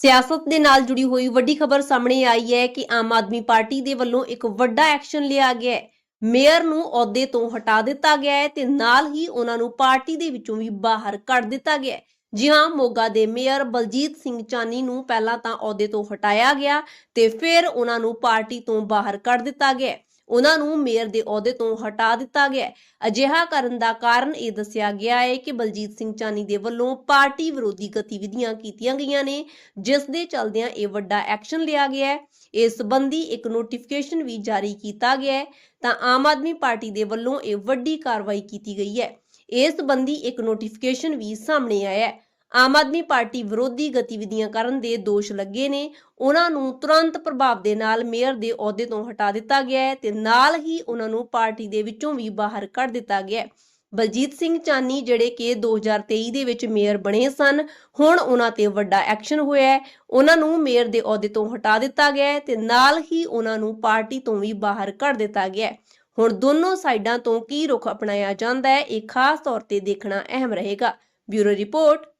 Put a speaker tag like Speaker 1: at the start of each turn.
Speaker 1: ਸਿਆਸਤ ਦੇ ਨਾਲ ਜੁੜੀ ਹੋਈ ਵੱਡੀ ਖਬਰ ਸਾਹਮਣੇ ਆਈ ਹੈ ਕਿ ਆਮ ਆਦਮੀ ਪਾਰਟੀ ਦੇ ਵੱਲੋਂ ਇੱਕ ਵੱਡਾ ਐਕਸ਼ਨ ਲਿਆ ਗਿਆ ਹੈ। ਮੇਅਰ ਨੂੰ ਅਹੁਦੇ ਤੋਂ ਹਟਾ ਦਿੱਤਾ ਗਿਆ ਹੈ ਤੇ ਨਾਲ ਹੀ ਉਹਨਾਂ ਨੂੰ ਪਾਰਟੀ ਦੇ ਵਿੱਚੋਂ ਵੀ ਬਾਹਰ ਕੱਢ ਦਿੱਤਾ ਗਿਆ ਹੈ। ਜੀ ਹਾਂ, ਮੋਗਾ ਦੇ ਮੇਅਰ ਬਲਜੀਤ ਸਿੰਘ ਚਾਨੀ ਨੂੰ ਪਹਿਲਾਂ ਤਾਂ ਅਹੁਦੇ ਤੋਂ ਹਟਾਇਆ ਗਿਆ ਤੇ ਫਿਰ ਉਹਨਾਂ ਨੂੰ ਪਾਰਟੀ ਤੋਂ ਬਾਹਰ ਕੱਢ ਦਿੱਤਾ ਗਿਆ ਉਹਨਾਂ ਨੂੰ ਮੇਅਰ ਦੇ ਅਹੁਦੇ ਤੋਂ ਹਟਾ ਦਿੱਤਾ ਗਿਆ ਹੈ। ਅਜਿਹਾ ਕਰਨ ਦਾ ਕਾਰਨ ਇਹ ਦੱਸਿਆ ਗਿਆ ਹੈ ਕਿ ਬਲਜੀਤ ਸਿੰਘ ਚਾਨੀ ਦੇ ਵੱਲੋਂ ਪਾਰਟੀ ਵਿਰੋਧੀ ਗਤੀਵਿਧੀਆਂ ਕੀਤੀਆਂ ਗਈਆਂ ਨੇ, ਜਿਸ ਦੇ ਚਲਦਿਆਂ ਇਹ ਵੱਡਾ ਐਕਸ਼ਨ ਲਿਆ ਗਿਆ ਹੈ। ਇਸ ਸੰਬੰਧੀ ਇੱਕ ਨੋਟੀਫਿਕੇਸ਼ਨ ਵੀ ਜਾਰੀ ਕੀਤਾ ਗਿਆ ਹੈ। ਤਾਂ ਆਮ ਆਦਮੀ ਪਾਰਟੀ ਦੇ ਵੱਲੋਂ ਇਹ ਵੱਡੀ ਕਾਰਵਾਈ ਕੀਤੀ ਗਈ ਹੈ। ਇਸ ਸੰਬੰਧੀ ਇੱਕ ਨੋਟੀਫਿਕੇਸ਼ਨ ਵੀ ਸਾਹਮਣੇ ਆਇਆ ਹੈ। ਆਮ ਆਦਮੀ ਪਾਰਟੀ ਵਿਰੋਧੀ ਗਤੀਵਿਧੀਆਂ ਕਰਨ ਦੇ ਦੋਸ਼ ਲੱਗੇ ਨੇ। ਉਹਨਾਂ ਨੂੰ ਤੁਰੰਤ ਪ੍ਰਭਾਵ ਦੇ ਨਾਲ ਮੇਅਰ ਦੇ ਅਹੁਦੇ ਤੋਂ ਹਟਾ ਦਿੱਤਾ ਗਿਆ ਹੈ ਤੇ ਨਾਲ ਹੀ ਉਹਨਾਂ ਨੂੰ ਪਾਰਟੀ ਦੇ ਵਿੱਚੋਂ ਵੀ ਬਾਹਰ ਕੱਢ ਦਿੱਤਾ ਗਿਆ ਹੈ। ਬਲਜੀਤ ਸਿੰਘ ਚਾਨੀ ਜਿਹੜੇ ਕਿ 2023 ਦੇ ਵਿੱਚ ਮੇਅਰ ਬਣੇ ਸਨ, ਹੁਣ ਉਹਨਾਂ ਤੇ ਵੱਡਾ ਐਕਸ਼ਨ ਹੋਇਆ ਹੈ। ਉਹਨਾਂ ਨੂੰ ਮੇਅਰ ਦੇ ਅਹੁਦੇ ਤੋਂ ਹਟਾ ਦਿੱਤਾ ਗਿਆ ਹੈ ਤੇ ਨਾਲ ਹੀ ਉਹਨਾਂ ਨੂੰ ਪਾਰਟੀ ਤੋਂ ਵੀ ਬਾਹਰ ਕੱਢ ਦਿੱਤਾ ਗਿਆ ਹੈ। ਹੁਣ ਦੋਨੋਂ ਸਾਈਡਾਂ ਤੋਂ ਕੀ ਰੁਖ ਅਪਣਾਇਆ ਜਾਂਦਾ ਹੈ, ਇਹ ਖਾਸ ਤੌਰ ਤੇ ਦੇਖਣਾ ਅਹਿਮ ਰਹੇਗਾ। Bureau report